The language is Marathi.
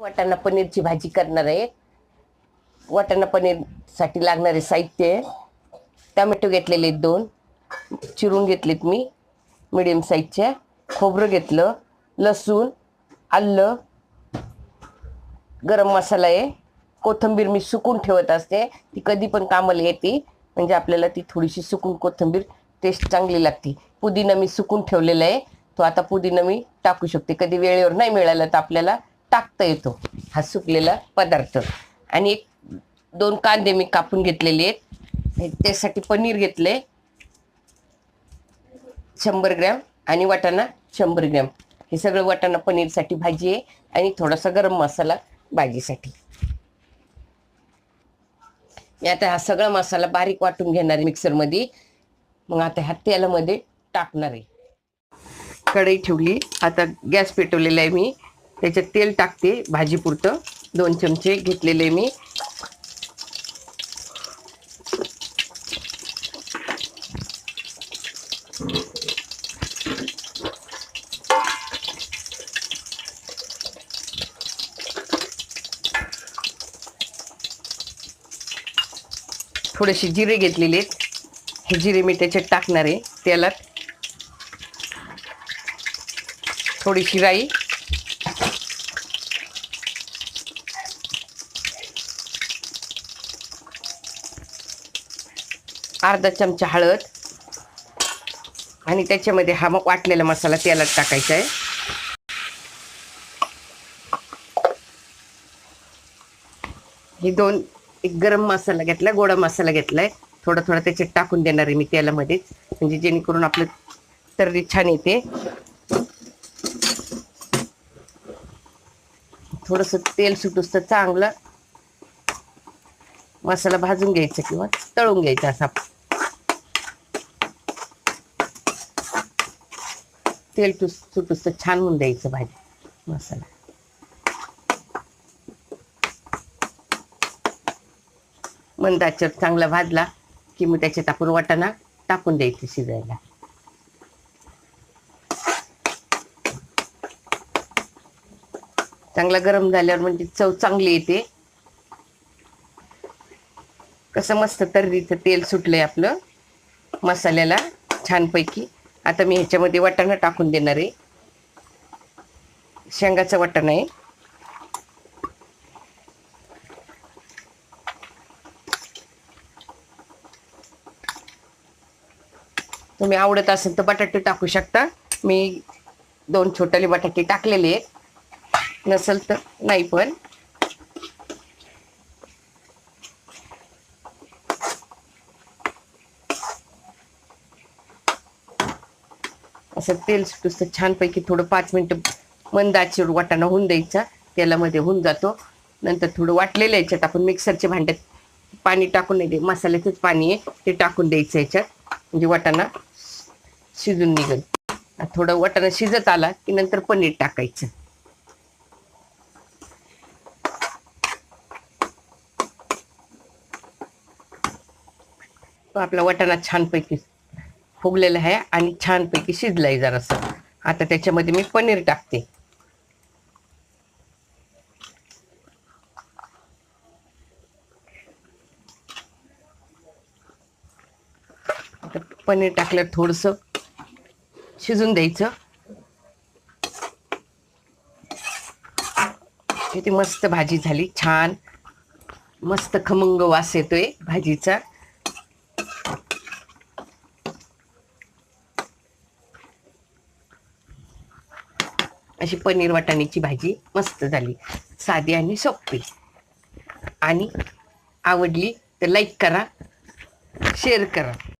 वाटाणा पनीरची भाजी करणार आहे. वाटाणा पनीरसाठी लागणारे साहित्य टमॅटो घेतलेले आहेत दोन. चिरून घेतलेत मी. मिडियम साईजच्या खोबरं घेतलं. लसूण आलं. गरम मसाला आहे. कोथिंबीर मी सुकून ठेवत असते. ती कधी पण कामाला येते. म्हणजे आपल्याला ती थोडीशी सुकून कोथिंबीर टेस्ट चांगली लागते. पुदिना मी सुकून ठेवलेला आहे. तो आता पुदिना मी टाकू शकते. कधी वेळेवर नाही मिळाला तर आपल्याला टाकता येतो. हा सुकलेला पदार्थ. आणि एक दोन कांदे मी कापून घेतलेले आहेत. त्यासाठी पनीर घेतले. शंभर ग्रॅम आणि वाटाणा शंभर ग्रॅम. हे सगळं वाटाणा पनीरसाठी भाजी आहे आणि थोडासा गरम मसाला भाजीसाठी. मी आता हा सगळा मसाला बारीक वाटून घेणार आहे मिक्सरमध्ये. मग आता ह्या तेलामध्ये टाकणार आहे. कढई ठेवली. आता गॅस पेटवलेला आहे मी. त्याच्यात तेल टाकते भाजीपुरतं. दोन चमचे घेतलेले मी. थोडेसे जिरे घेतलेले आहेत. हे जिरे मी त्याच्यात टाकणार आहे. तेलात थोडीशी राई अर्धा चमचा हळद. आणि त्याच्यामध्ये हा मग वाटलेला मसाला तेलात टाकायचा आहे. हे दोन एक गरम मसाला घेतला गोडा मसाला घेतलाय. थोडा थोडा त्याच्यात टाकून देणार आहे मी तेलामध्येच. म्हणजे जेणेकरून आपलं तर्री छान येते. थोडस तेल सुटूस तर चांगलं. मसाला भाजून घ्यायचा किंवा तळून घ्यायचा असा. तेल टुस सुटूस तर छान होऊन द्यायचं भाजी. मसाला. मंदाचर चांगला भाजला की मग त्याच्यात आपण वाटाणा टाकून द्यायचं शिजायला. चांगला गरम झाल्यावर म्हणजे चव चांगली येते. कसं मस्त तर्रीचं तेल सुटलंय आपलं. मसाल्याला छानपैकी आता मी ह्याच्यामध्ये वाटाणा टाकून देणार आहे. शेंगाचा वाटाणा आहे. तुम्ही आवडत असेल तर बटाटे टाकू शकता. मी दोन छोटाले बटाटे टाकलेले आहेत. नसेल तर नाही पण. असं तेल सुटूस छानपैकी थोडं पाच मिनटं मंद वाटाणा होऊन द्यायचा. तेलामध्ये होऊन जातो. नंतर थोडं वाटलेलं याच्यात. आपण मिक्सरच्या भांड्यात पाणी टाकून नाही दे मसाल्याचंच पाणी आहे. ते टाकून द्यायचं याच्यात. म्हणजे वाटाणा शिजून निघेल. थोडं वाटाणा शिजत आला की नंतर पनीर टाकायचं. आपला वाटाणा छानपैकी फुगलेलं आहे आणि छानपैकी शिजलाय जरासं. आता त्याच्यामध्ये मी पनीर टाकते. पनीर टाकल्यावर थोडंसं शिजून द्यायचं. किती मस्त भाजी झाली छान. मस्त खमंग वास येतोय भाजीचा. अशी पनीर वाटाण्याची भाजी मस्त झाली. साधी आणि सोपी. आणि आवडली तर लाईक करा शेअर करा.